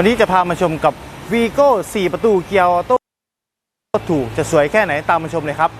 วันนี้จะพามาชมกับ v ีโก้4ประตูเกียร์ออโต้ถูกจะสวยแค่ไหนตามมาชมเลยครับ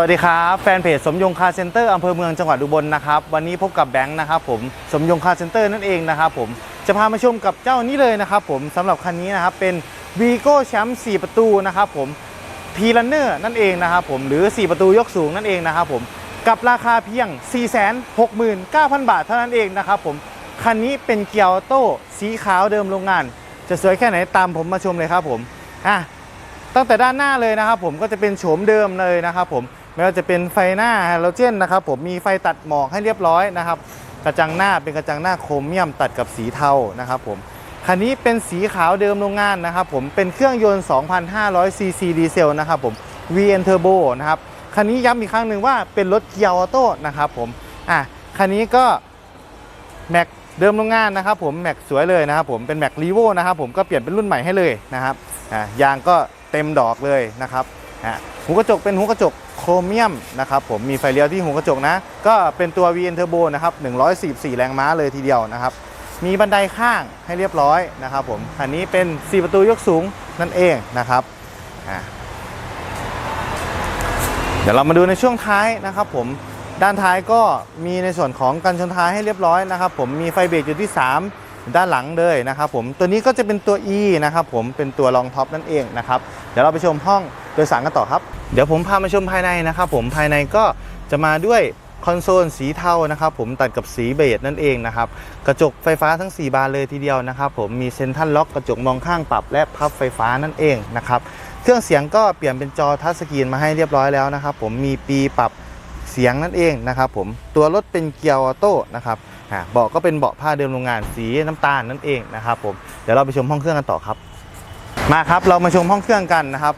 วัสดีครับแฟนเพจสมยงคาเซ็นเตอร์อำเภอเมืองจังหวัดอุบลนะครับวันนี้พบกับแบงค์นะครับผมสมยงคาเซ็นเตอร์นั่นเองนะครับผมจะพามาชมกับเจ้านี้เลยนะครับผมสำหรับคันนี้นะครับเป็น v ีโก้แชมป์4ประตูนะครับผมพีลันเนอร์นั่นเองนะครับผมหรือ 4 ประตูยกสูงนั่นเองนะครับผมกับราคาเพียง 469,000 บาทเท่านั้นเองนะครับผมคันนี้เป็นเกียร์ออโต้สีขาวเดิมโรงงาน จะสวยแค่ไหนตามผมมาชมเลยครับผมอะตั้งแต่ด้านหน้าเลยนะครับผมก็จะเป็นโฉมเดิมเลยนะครับผม ไม่ว่าจะเป็นไฟหน้าไฮโลเจนนะครับผมมีไฟตัดหมอกให้เรียบร้อยนะครับกระจังหน้าเป็นกระจังหน้าโครเมียมตัดกับสีเทานะครับผมคันนี้เป็นสีขาวเดิมโรงงานนะครับผมเป็นเครื่องยนต์ 2,500 ซีซีดีเซลนะครับผม VN Turbo นะครับคันนี้ย้ำอีกครั้งหนึ่งว่าเป็นรถเกียร์ออโต้นะครับผมอะคันนี้ก็แม็กเดิมโรงงานนะครับผมแม็กสวยเลยนะครับผมเป็นแม็กรีโวนะครับผมก็เปลี่ยนเป็นรุ่นใหม่ให้เลยนะครับอ่ายางก็เต็มดอกเลยนะครับ อะหูกระจกเป็นหูกระจกโครเมียมนะครับผมมีไฟเลี้ยวที่หูกระจกนะ ก็เป็นตัว VN Turbo นะครับ144 แรงม้าเลยทีเดียวนะครับ มีบันไดข้างให้เรียบร้อยนะครับผมคันนี้เป็น 4 ประตูยกสูงนั่นเองนะครับเดี๋ยวเรามาดูในช่วงท้ายนะครับผมด้านท้ายก็มีในส่วนของกันชนท้ายให้เรียบร้อยนะครับผมมีไฟเบรกอยู่ที่ 3ด้านหลังเลยนะครับผมตัวนี้ก็จะเป็นตัว E นะครับผมเป็นตัวรองท็อปนั่นเองนะครับ เดี๋ยวเราไปชมห้องโดยสารกันต่อครับ เดี๋ยวผมพามาชมภายในนะครับผมภายในก็จะมาด้วยคอนโซลสีเทานะครับผมตัดกับสีเบจนั่นเองนะครับกระจกไฟฟ้าทั้ง 4 บานเลยทีเดียวนะครับผมมีเซนทรัลล็อกกระจกมองข้างปรับและพับไฟฟ้านั่นเองนะครับเครื่องเสียงก็เปลี่ยนเป็นจอทัชสกรีนมาให้เรียบร้อยแล้วนะครับผมมีปีปรับเสียงนั่นเองนะครับผมตัวรถเป็นเกียร์ออโต้นะครับเบาะก็เป็นเบาะผ้าเดิมโรงงานสีน้ำตาลนั่นเองนะครับผมเดี๋ยวเราไปชมห้องเครื่องกันต่อครับ มาครับเรามาชมห้องเครื่องกันนะครับ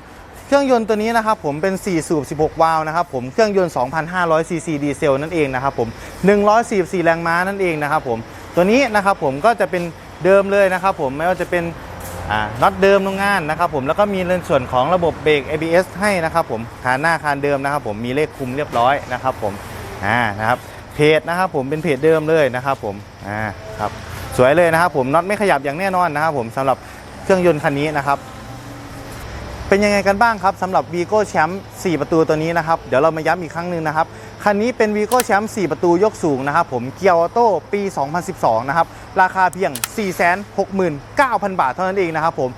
เครื่องยนต์ตัวนี้นะครับผมเป็น 4 สูบ 16 วาล์วนะครับผมเครื่องยนต์ 2,500 ซีซีดีเซลนั่นเองนะครับผม144 แรงม้านั่นเองนะครับผมตัวนี้นะครับผมก็จะเป็นเดิมเลยนะครับผมไม่ว่าจะเป็นน็อตเดิมโรงงานนะครับผมแล้วก็มีในส่วนของระบบเบรก ABS ให้นะครับผมคานหน้าคานเดิมนะครับผมมีเลขคุมเรียบร้อยนะครับผมอ่านะครับเพจนะครับผมเป็นเพจเดิมเลยนะครับผมอ่าครับสวยเลยนะครับผมน็อตไม่ขยับอย่างแน่นอนนะครับผมสำหรับเครื่องยนต์คันนี้นะครับ เป็นยังไงกันบ้างครับสำหรับ v ีโก้แชมป์4ประตูตัวนี้นะครับ เดี๋ยวเรามาย้ำอีกครั้งหนึ่งนะครับ คันนี้เป็น v ีโก้แชมป์4ประตูยกสูงนะครับ ผมเกียร์ออโต้ปี 2012 นะครับ ราคาเพียง 469,000 บาทเท่านั้นเองนะครับผม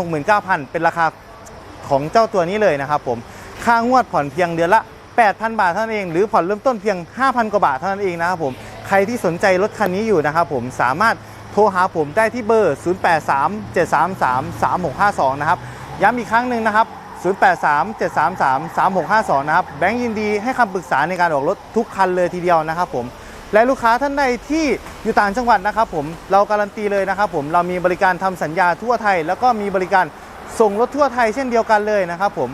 469,000 เป็นราคาของเจ้าตัวนี้เลยนะครับผม ค่างวดผ่อนเพียงเดือนละ 8,000 บาทเท่านั้นเอง หรือผ่อนเริ่มต้นเพียง 5,000 กว่าบาทเท่านั้นเองนะครับผม ใครที่สนใจรถคันนี้อยู่นะครับผมสามารถโทรหาผมได้ที่เบอร์ 0837333652 นะครับ ย้ำอีกครั้งหนึ่งนะครับ 0837333652 นะครับ แบงค์ยินดีให้คำปรึกษาในการออกรถทุกคันเลยทีเดียวนะครับผม และลูกค้าท่านใดที่อยู่ต่างจังหวัดนะครับผม เราการันตีเลยนะครับผม เรามีบริการทำสัญญาทั่วไทย แล้วก็มีบริการส่งรถทั่วไทยเช่นเดียวกันเลยนะครับผม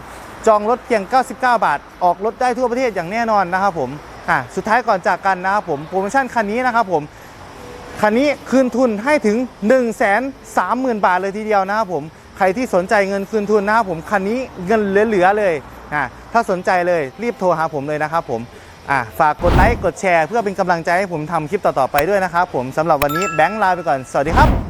จองรถเพียง 99 บาท ออกรถได้ทั่วประเทศอย่างแน่นอนนะครับผม อะ สุดท้ายก่อนจากกันนะครับผม โปรโมชั่นคันนี้นะครับผมคันนี้คืนทุนให้ถึง 1 3 0 0 0 0 บาทเลยทีเดียวนะครับผม ใครที่สนใจเงินคืนทุนนะครับผมคันนี้เงินเหลือๆเลยอะถ้าสนใจเลยรีบโทรหาผมเลยนะครับผมอะฝากกดไลค์กดแชร์ เพื่อเป็นกำลังใจให้ผมทำคลิปต่อๆไปด้วยนะครับผมสำหรับวันนี้แบงค์ลาไปก่อนสวัสดีครับ